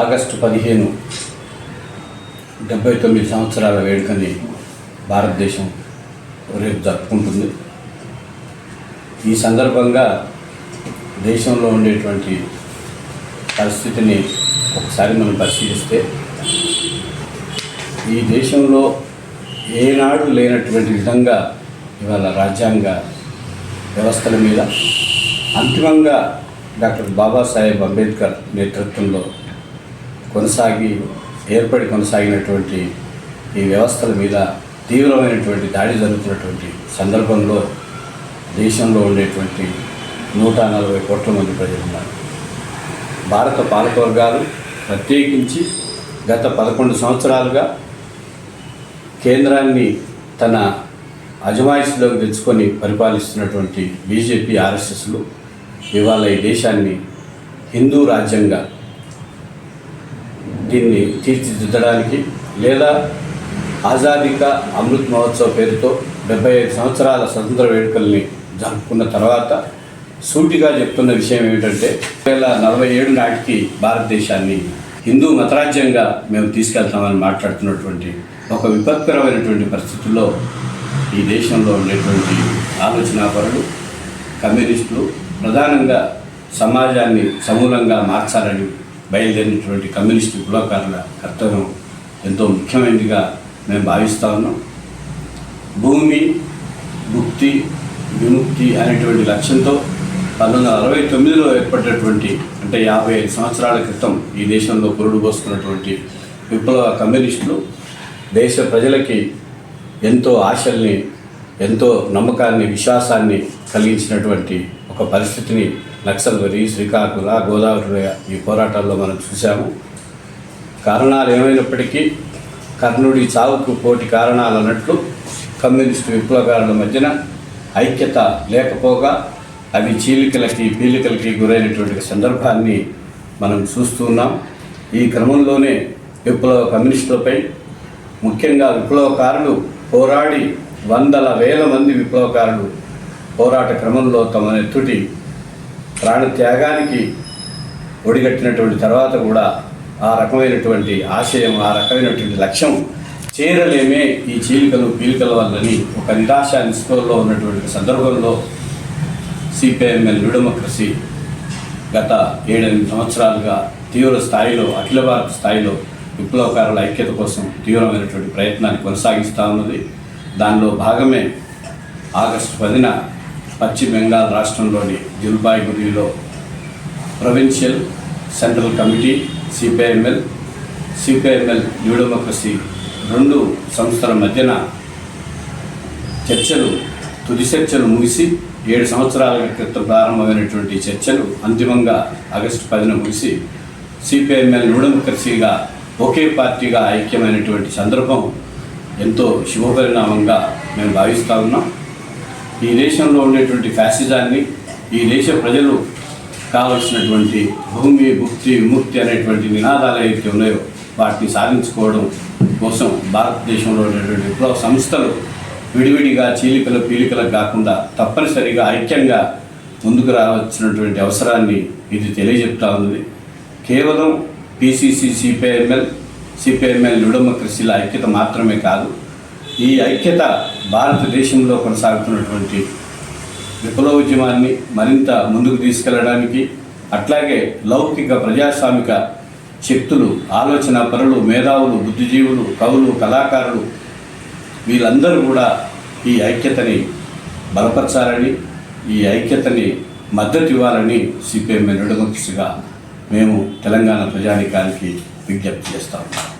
August పదిహేను డెబ్బై తొమ్మిది సంవత్సరాల వేడుకని భారతదేశం రేపు జరుపుకుంటుంది. ఈ సందర్భంగా దేశంలో ఉండేటువంటి పరిస్థితిని ఒకసారి మనం పరిశీలిస్తే ఈ దేశంలో ఏనాడు లేనటువంటి విధంగా ఇవాళ రాజ్యాంగ వ్యవస్థల మీద అంతిమంగా డాక్టర్ బాబాసాహెబ్ అంబేద్కర్ నేతృత్వంలో కొనసాగి ఏర్పడి కొనసాగినటువంటి ఈ వ్యవస్థల మీద తీవ్రమైనటువంటి దాడి జరుగుతున్నటువంటి సందర్భంలో దేశంలో ఉండేటువంటి నూట నలభై కోట్ల మంది ప్రజలు ఉన్నారు భారత పాలకవర్గాలు ప్రత్యేకించి గత పదకొండు సంవత్సరాలుగా కేంద్రాన్ని తన అజమాయిషిలోకి తెచ్చుకొని పరిపాలిస్తున్నటువంటి బీజేపీ ఆర్ఎస్ఎస్లు ఇవాళ ఈ దేశాన్ని హిందూ రాజ్యంగా దీన్ని తీర్చిదిద్దడానికి లేదా ఆజాదిక అమృత్ మహోత్సవ్ పేరుతో డెబ్బై ఐదు సంవత్సరాల స్వతంత్ర వేడుకల్ని జరుపుకున్న తర్వాత సూటిగా చెప్తున్న విషయం ఏమిటంటే వేల నలభై ఏడు నాటికి భారతదేశాన్ని హిందూ మతరాజ్యంగా మేము తీసుకెళ్తామని మాట్లాడుతున్నటువంటి ఒక విపత్కరమైనటువంటి పరిస్థితుల్లో ఈ దేశంలో ఉండేటువంటి ఆలోచనాపరులు కమ్యూనిస్టులు ప్రధానంగా సమాజాన్ని సమూలంగా మార్చాలని బయలుదేరినటువంటి కమ్యూనిస్టు విప్లవకారుల కర్తవ్యం ఎంతో ముఖ్యమైనదిగా మేము భావిస్తా ఉన్నాం. భూమి ముక్తి విముక్తి అనేటువంటి లక్ష్యంతో పంతొమ్మిది వందల అరవై తొమ్మిదిలో ఏర్పడినటువంటి అంటే యాభై ఐదు సంవత్సరాల క్రితం ఈ దేశంలో పురుడు పోసుకున్నటువంటి విప్లవ కమ్యూనిస్టులు దేశ ప్రజలకి ఎంతో ఆశల్ని ఎంతో నమ్మకాన్ని విశ్వాసాన్ని కలిగించినటువంటి ఒక పరిస్థితిని నక్సల్బరి శ్రీకాకుళ గోదావరి ఈ పోరాటాల్లో మనం చూసాము కారణాలు ఏమైనప్పటికీ కర్ణుడి చావుకు కోటి కారణాలు అన్నట్లు కమ్యూనిస్టు విప్లవకారుల మధ్యన ఐక్యత లేకపోగా అవి చీలికలకి పీలికలకి గురైనటువంటి సందర్భాన్ని మనం చూస్తున్నాం ఈ క్రమంలోనే విప్లవ కమ్యూనిస్టులపై ముఖ్యంగా విప్లవకారులు పోరాడి వందల వేల మంది విప్లవకారులు పోరాట క్రమంలో తమ నెత్తుటి ప్రాణత్యాగానికి ఒడిగట్టినటువంటి తర్వాత కూడా ఆ రకమైనటువంటి ఆశయం ఆ రకమైనటువంటి లక్ష్యం చేరలేమే ఈ చీలికలు పీలికల వల్లని ఒక నిరాశ నిస్పృహలో ఉన్నటువంటి సందర్భంలో సిపిఐఎంఎల్ న్యూడెమోక్రసీ గత ఏడెనిమిది సంవత్సరాలుగా తీవ్ర స్థాయిలో అఖిల భారత స్థాయిలో విప్లవకారుల ఐక్యత కోసం తీవ్రమైనటువంటి ప్రయత్నాన్ని కొనసాగిస్తూ ఉన్నది. దానిలో భాగమే ఆగస్టు పదిన పశ్చిమ బెంగాల్ రాష్ట్రంలోని జుల్బాయిగురిలో provincial central committee CPIML CPIML New Democracy రెండు సంస్థల మధ్యన చర్చలు తుది చర్చలు ముగిసి ఏడు సంవత్సరాల క్రితం ప్రారంభమైనటువంటి చర్చలు అంతిమంగా ఆగస్టు పదిన ముగిసి సిపిఐఎంఎల్ న్యూ డెమోక్రసీగా ఒకే పార్టీగా ఐక్యమైనటువంటి సందర్భం ఎంతో శుభపరిణామంగా మేము భావిస్తూ ఉన్నాం. ఈ దేశంలో ఉండేటువంటి ఫ్యాసిజాన్ని ఈ దేశ ప్రజలు కావలసినటువంటి భూమి భుక్తి విముక్తి అనేటువంటి నినాదాలు ఏవైతే ఉన్నాయో వాటిని సాధించుకోవడం కోసం భారతదేశంలో ఉండేటువంటి విప్లవ సంస్థలు విడివిడిగా చీలికలు పీలికలు కాకుండా తప్పనిసరిగా ఐక్యంగా ముందుకు రావచ్చినటువంటి అవసరాన్ని ఇది తెలియజెప్తా ఉంది కేవలం పిసిసి సిపిఐఎంఎల్ సిపిఐఎంఎల్ కృషిల ఐక్యత మాత్రమే కాదు ఈ ఐక్యత భారతదేశంలో కొనసాగుతున్నటువంటి విప్లవోద్యమాన్ని మరింత ముందుకు తీసుకెళ్ళడానికి అట్లాగే లౌకిక ప్రజాస్వామిక శక్తులు ఆలోచన పరులు మేధావులు బుద్ధిజీవులు కవులు కళాకారులు వీళ్ళందరూ కూడా ఈ ఐక్యతని బలపరచాలని ఈ ఐక్యతని మద్దతు ఇవ్వాలని సిపిఎం నిడమకసిగా మేము తెలంగాణ ప్రజానికానికి విజ్ఞప్తి చేస్తాము